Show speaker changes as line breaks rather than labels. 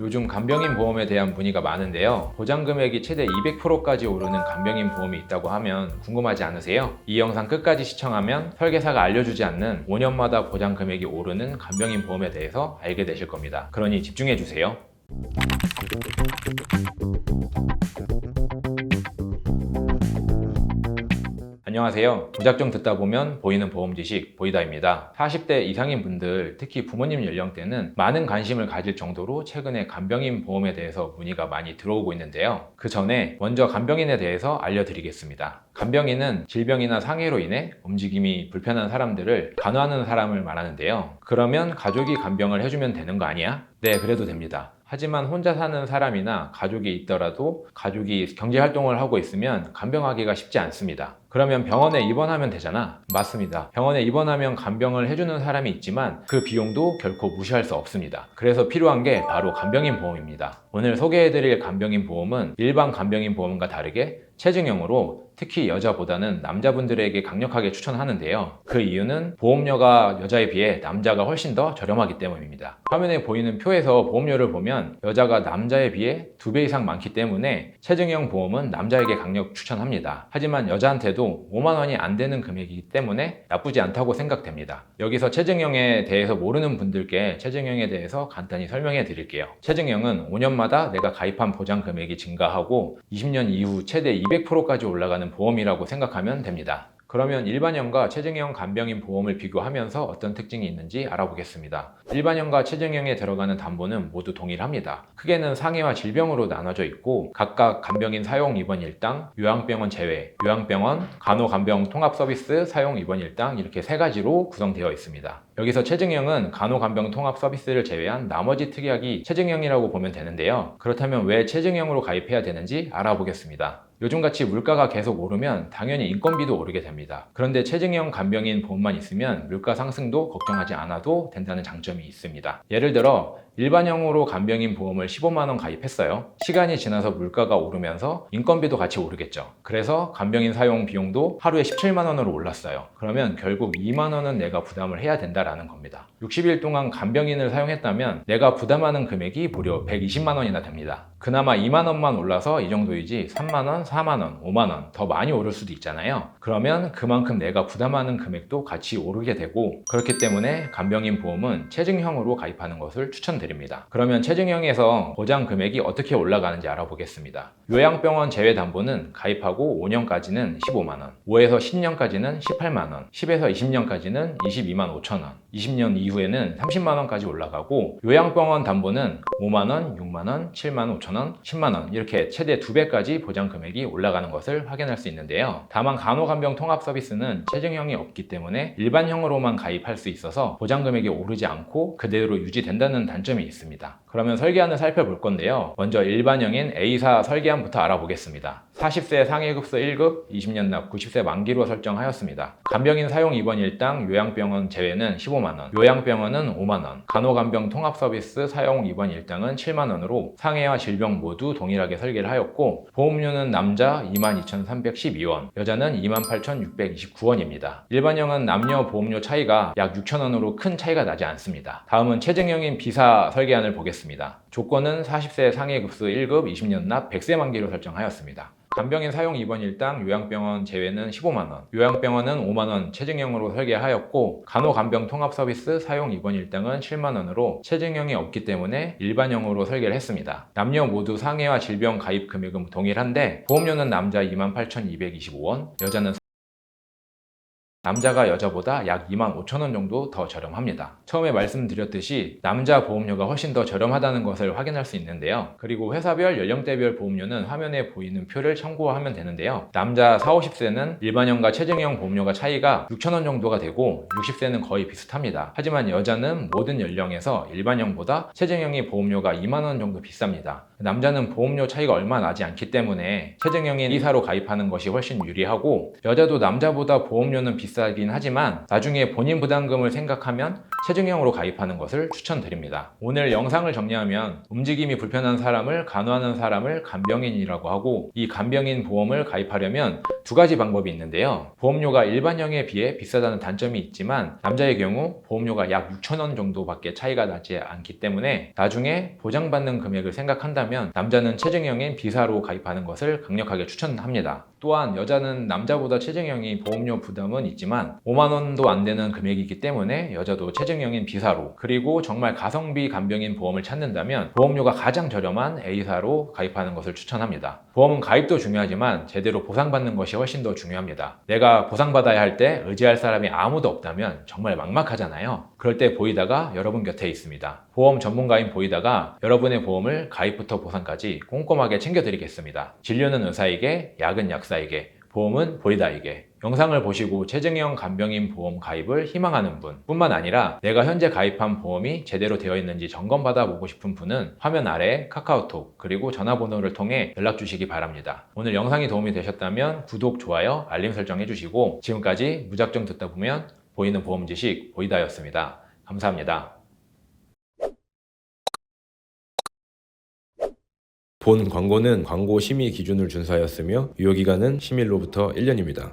요즘 간병인 보험에 대한 문의가 많은데요. 보장 금액이 최대 200%까지 오르는 간병인 보험이 있다고 하면 궁금하지 않으세요? 이 영상 끝까지 시청하면 설계사가 알려주지 않는 5년마다 보장 금액이 오르는 간병인 보험에 대해서 알게 되실 겁니다. 그러니 집중해 주세요. 안녕하세요. 무작정 듣다 보면 보이는 보험 지식 보이다입니다. 40대 이상인 분들, 특히 부모님 연령대는 많은 관심을 가질 정도로 최근에 간병인 보험에 대해서 문의가 많이 들어오고 있는데요. 그 전에 먼저 간병인에 대해서 알려드리겠습니다. 간병인은 질병이나 상해로 인해 움직임이 불편한 사람들을 간호하는 사람을 말하는데요. 그러면 가족이 간병을 해주면 되는 거 아니야? 네, 그래도 됩니다. 하지만 혼자 사는 사람이나 가족이 있더라도 가족이 경제 활동을 하고 있으면 간병하기가 쉽지 않습니다. 그러면 병원에 입원하면 되잖아. 맞습니다. 병원에 입원하면 간병을 해주는 사람이 있지만 그 비용도 결코 무시할 수 없습니다. 그래서 필요한 게 바로 간병인 보험입니다. 오늘 소개해드릴 간병인 보험은 일반 간병인 보험과 다르게 체증형으로 특히 여자보다는 남자분들에게 강력하게 추천하는데요. 그 이유는 보험료가 여자에 비해 남자가 훨씬 더 저렴하기 때문입니다. 화면에 보이는 표에서 보험료를 보면 여자가 남자에 비해 두배 이상 많기 때문에 체증형 보험은 남자에게 강력 추천합니다. 하지만 여자한테도 5만 원이 안 되는 금액이기 때문에 나쁘지 않다고 생각됩니다. 여기서 체증형에 대해서 모르는 분들께 체증형에 대해서 간단히 설명해 드릴게요. 체증형은 5년마다 내가 가입한 보장 금액이 증가하고 20년 이후 최대 200%까지 올라가는 보험이라고 생각하면 됩니다. 그러면 일반형과 체증형 간병인 보험을 비교하면서 어떤 특징이 있는지 알아보겠습니다. 일반형과 체증형에 들어가는 담보는 모두 동일합니다. 크게는 상해와 질병으로 나눠져 있고 각각 간병인 사용 입원 일당, 요양병원 제외, 요양병원, 간호간병 통합 서비스 사용 입원 일당 이렇게 세 가지로 구성되어 있습니다. 여기서 체증형은 간호간병 통합 서비스를 제외한 나머지 특약이 체증형이라고 보면 되는데요. 그렇다면 왜 체증형으로 가입해야 되는지 알아보겠습니다. 요즘같이 물가가 계속 오르면 당연히 인건비도 오르게 됩니다. 그런데 체증형 간병인 보험만 있으면 물가 상승도 걱정하지 않아도 된다는 장점이 있습니다. 예를 들어 일반형으로 간병인 보험을 15만원 가입했어요. 시간이 지나서 물가가 오르면서 인건비도 같이 오르겠죠. 그래서 간병인 사용 비용도 하루에 17만원으로 올랐어요. 그러면 결국 2만원은 내가 부담을 해야 된다라는 겁니다. 60일 동안 간병인을 사용했다면 내가 부담하는 금액이 무려 120만원이나 됩니다. 그나마 2만 원만 올라서 이 정도이지 3만 원, 4만 원, 5만 원 더 많이 오를 수도 있잖아요. 그러면 그만큼 내가 부담하는 금액도 같이 오르게 되고 그렇기 때문에 간병인 보험은 체증형으로 가입하는 것을 추천드립니다. 그러면 체증형에서 보장 금액이 어떻게 올라가는지 알아보겠습니다. 요양병원 제외 담보는 가입하고 5년까지는 15만 원, 5에서 10년까지는 18만 원, 10에서 20년까지는 22만 5천 원, 20년 이후에는 30만 원까지 올라가고 요양병원 담보는 5만 원, 6만 원, 7만 5천 원, 10만원 이렇게 최대 2배까지 보장 금액이 올라가는 것을 확인할 수 있는데요. 다만 간호간병 통합 서비스는 체증형이 없기 때문에 일반형으로만 가입할 수 있어서 보장 금액이 오르지 않고 그대로 유지된다는 단점이 있습니다. 그러면 설계안을 살펴볼 건데요. 먼저 일반형인 A사 설계안부터 알아보겠습니다. 40세 상해급수 1급, 20년 납 90세 만기로 설정하였습니다. 간병인 사용 입원 일당 요양병원 제외는 15만원, 요양병원은 5만원, 간호간병 통합 서비스 사용 입원 일당은 7만원으로 상해와 질병 모두 동일하게 설계를 하였고 보험료는 남자 22,312원, 여자는 28,629원입니다. 일반형은 남녀 보험료 차이가 약 6천원으로 큰 차이가 나지 않습니다. 다음은 체증형인 비사 설계안을 보겠습니다. 조건은 40세 상해 급수 1급 20년 납 100세 만기로 설정하였습니다. 간병인 사용 입원 일당 요양병원 제외는 15만 원, 요양병원은 5만 원 체증형으로 설계하였고 간호간병 통합 서비스 사용 입원 일당은 7만 원으로 체증형이 없기 때문에 일반형으로 설계를 했습니다. 남녀 모두 상해와 질병 가입 금액은 동일한데 보험료는 남자 28,225원, 여자는 남자가 여자보다 약 2만 5천 원 정도 더 저렴합니다. 처음에 말씀드렸듯이 남자 보험료가 훨씬 더 저렴하다는 것을 확인할 수 있는데요. 그리고 회사별 연령대별 보험료는 화면에 보이는 표를 참고하면 되는데요. 남자 4, 50세는 일반형과 체증형 보험료가 차이가 6천 원 정도가 되고 60세는 거의 비슷합니다. 하지만 여자는 모든 연령에서 일반형보다 체증형이 보험료가 2만 원 정도 비쌉니다. 남자는 보험료 차이가 얼마 나지 않기 때문에 체증형인 이사로 가입하는 것이 훨씬 유리하고 여자도 남자보다 보험료는 비 싸긴 하지만 나중에 본인 부담금을 생각하면 체증형으로 가입하는 것을 추천드립니다. 오늘 영상을 정리하면 움직임이 불편한 사람을 간호하는 사람을 간병인이라고 하고 이 간병인 보험을 가입하려면 두 가지 방법이 있는데요. 보험료가 일반형에 비해 비싸다는 단점이 있지만 남자의 경우 보험료가 약 6천원 정도밖에 차이가 나지 않기 때문에 나중에 보장받는 금액을 생각한다면 남자는 체증형인 비사로 가입하는 것을 강력하게 추천합니다. 또한 여자는 남자보다 체증형이 보험료 부담은 있지만 5만 원도 안 되는 금액이기 때문에 여자도 체증형인 비사로 그리고 정말 가성비 간병인 보험을 찾는다면 보험료가 가장 저렴한 A사로 가입하는 것을 추천합니다. 보험은 가입도 중요하지만 제대로 보상받는 것이 훨씬 더 중요합니다. 내가 보상받아야 할 때 의지할 사람이 아무도 없다면 정말 막막하잖아요. 그럴 때 보이다가 여러분 곁에 있습니다. 보험 전문가인 보이다가 여러분의 보험을 가입부터 보상까지 꼼꼼하게 챙겨드리겠습니다. 진료는 의사에게, 약은 약사 에게, 보험은 보이다에게. 영상을 보시고 체증형 간병인 보험 가입을 희망하는 분 뿐만 아니라 내가 현재 가입한 보험이 제대로 되어 있는지 점검받아 보고 싶은 분은 화면 아래 카카오톡 그리고 전화번호를 통해 연락 주시기 바랍니다. 오늘 영상이 도움이 되셨다면 구독, 좋아요, 알림 설정 해주시고 지금까지 무작정 듣다 보면 보이는 보험 지식 보이다였습니다. 감사합니다.
본 광고는 광고 심의 기준을 준수하였으며 유효기간은 심의로부터 1년입니다.